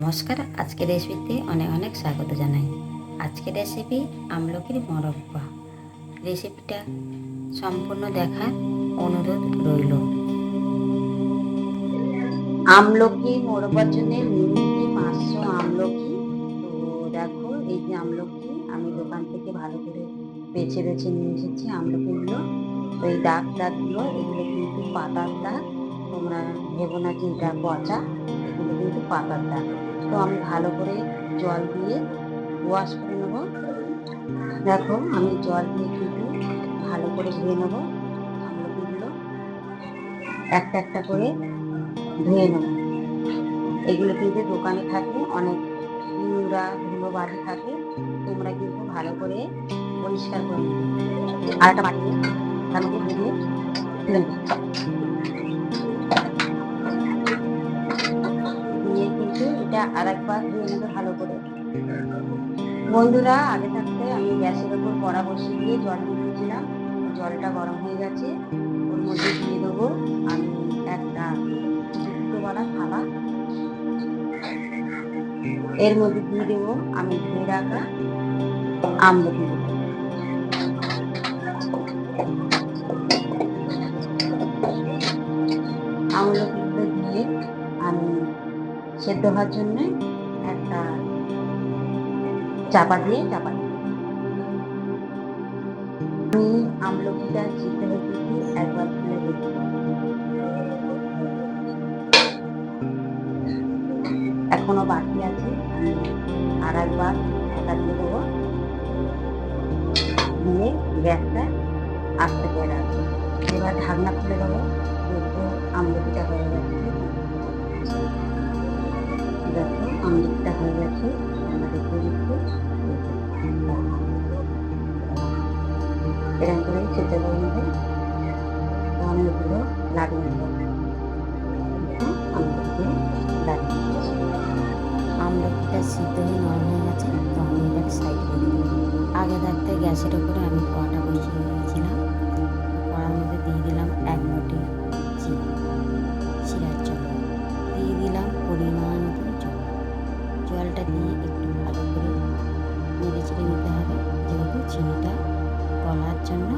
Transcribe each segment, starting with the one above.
নমস্কার, আজকের রেসিপিতে অনেক অনেক স্বাগত জানাই। আজকের রেসিপি আমলকির মরব্বা। রেসিপিটা সম্পূর্ণ দেখার অনুরোধ রইল। আমলকি মোরব্বার জন্য মিনিটে পাঁচশো আমলকি। তো দেখো, এই যে আমলকি আমি দোকান থেকে ভালো করে বেছে বেছে নিয়ে এসেছি আমলকিগুলো। তো এই দাগ দাগগুলো, এগুলো কিন্তু পাতার দাগ। তোমরা ভেবো না যে এটা পচা, এগুলো কিন্তু পাতার দাগ। তো আমি ভালো করে জল দিয়ে ওয়াশ করে নেব। দেখো, আমি জল দিয়ে কিন্তু ভালো করে ধুয়ে নেব। আমলকিগুলো একটা একটা করে ধুয়ে নেব। এগুলো কিন্তু দোকানে থাকে, অনেক নোংরা ধুলো বালি থাকে, তোমরা কিন্তু ভালো করে পরিষ্কার করে নেবে আর একটা বাটি তার মধ্যে ধুয়ে নেবে। একবার ধুয়ে নেবে ভালো করে। বন্ধুরা, আগে থাকতে আমি গ্যাসের ওপর কড়া বসিয়ে দিয়ে জল দিয়ে দিয়েছিলাম জলটা গরম হয়ে গেছে। ওর মধ্যে দিয়ে দেবো আমি একটা শুক্তোওয়ালা থালা। এর মধ্যে দিয়ে দেবো আমি ধুয়ে রাখা আমলকি। আমলকিগুলো দিয়ে আমি সেদ্ধ হওয়ার জন্য চাপা দিয়ে, চাপা। আমি আমলকিটা সিদ্ধ হয়ে একবার খুলে দেখি। এখনও বাকি আছে আর একবার ঢাকা দিয়ে দেবো। দিয়ে গ্যাসটা আস্তে করে রাখব। এবার ঢাকনা খুলে দেবো, দেখব আমলকিটা হয়ে গেছে। দেখো, আমলকিটা হয়ে গেছে। সিদ্ধ নরম হয়ে গেছে। তো আমি এটাকে সাইড করে দিই আগে থাকতে গ্যাসের উপরে আমি কড়াটা বসিয়ে দিয়েছিলাম। কড়ার মধ্যে দিয়ে দিলাম এক মুঠি চিনি, শিরার জন্য দিয়ে দিলাম পরিমাণ মতন জল। জলটা দিয়ে একটু ভালো করে নেড়ে চেড়ে নিতে হবে, যেহেতু চিনিটা গলার জন্য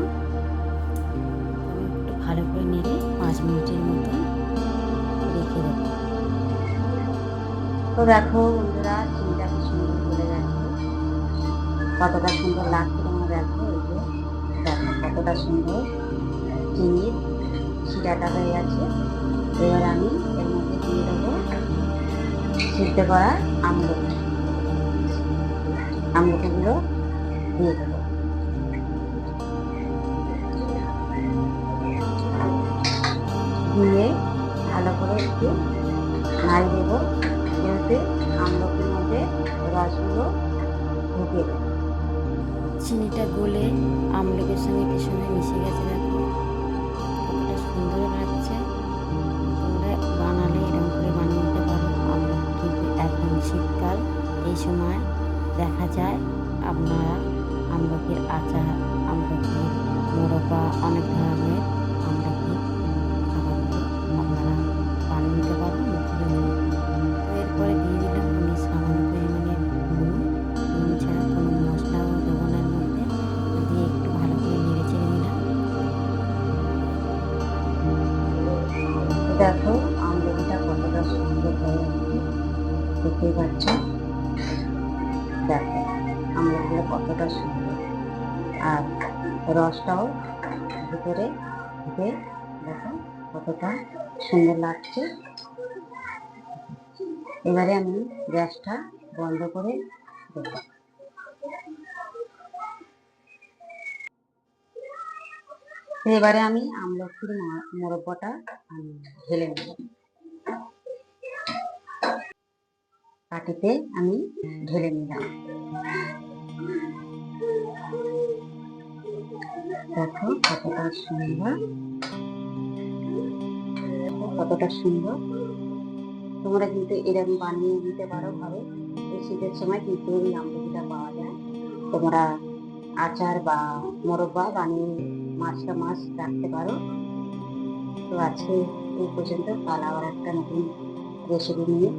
একটু ভালো করে নেড়ে পাঁচ মিনিটের মতন রেখে দেবো। তো দেখো বন্ধুরা কতটা সুন্দর লাগছে তোমরা দেখো, এই যে, দেখো কতটা সুন্দর চিনির শিরাটা হয়ে গেছে। এবার আমি এর মধ্যে দিয়ে দেবো সিদ্ধ করা আমলকি আমলকিগুলো দিয়ে দেবো। দিয়ে ভালো করে একটু নাড়ি দেবো। যাতে আমলকির মধ্যে রসগুলো ঢুকে যায় চিনিটা গলে আমলকের সঙ্গে কি সুন্দর মিশে গেছে সুন্দর লাগছে। বানালে এরকম করে এখন শীতকাল, এই সময় দেখা যায় আপনারা আমলকির আচার, আমলকির মোরব্বা অনেক দেখো আমলেটা কতটা সুন্দর হয়ে দেখতেই পাচ্ছ? দেখো আমলেগুলো কতটা সুন্দর। আর রসটাও ভিতরে ঢুকে দেখো কতটা সুন্দর লাগছে। এবারে আমি গ্যাসটা বন্ধ করে দেবো। এবারে আমি আমলকির মোরব্বাটা আমি ঢেলে নেব। পাটিতে আমি ঢেলে নিলাম। দেখো কতটা সুন্দর। কতটা সুন্দর। তোমরা কিন্তু এরকম বানিয়ে দিতে পারো ঘরে। এই শীতের সময় কিন্তু এই আমলকিটা পাওয়া যায়। তোমরা আচার বা মোরব্বা বানিয়ে মাছটা মাছ রাখতে পারো। তো আজকে এই পর্যন্ত কাল আবার একটা নতুন রেসিপি নিয়ে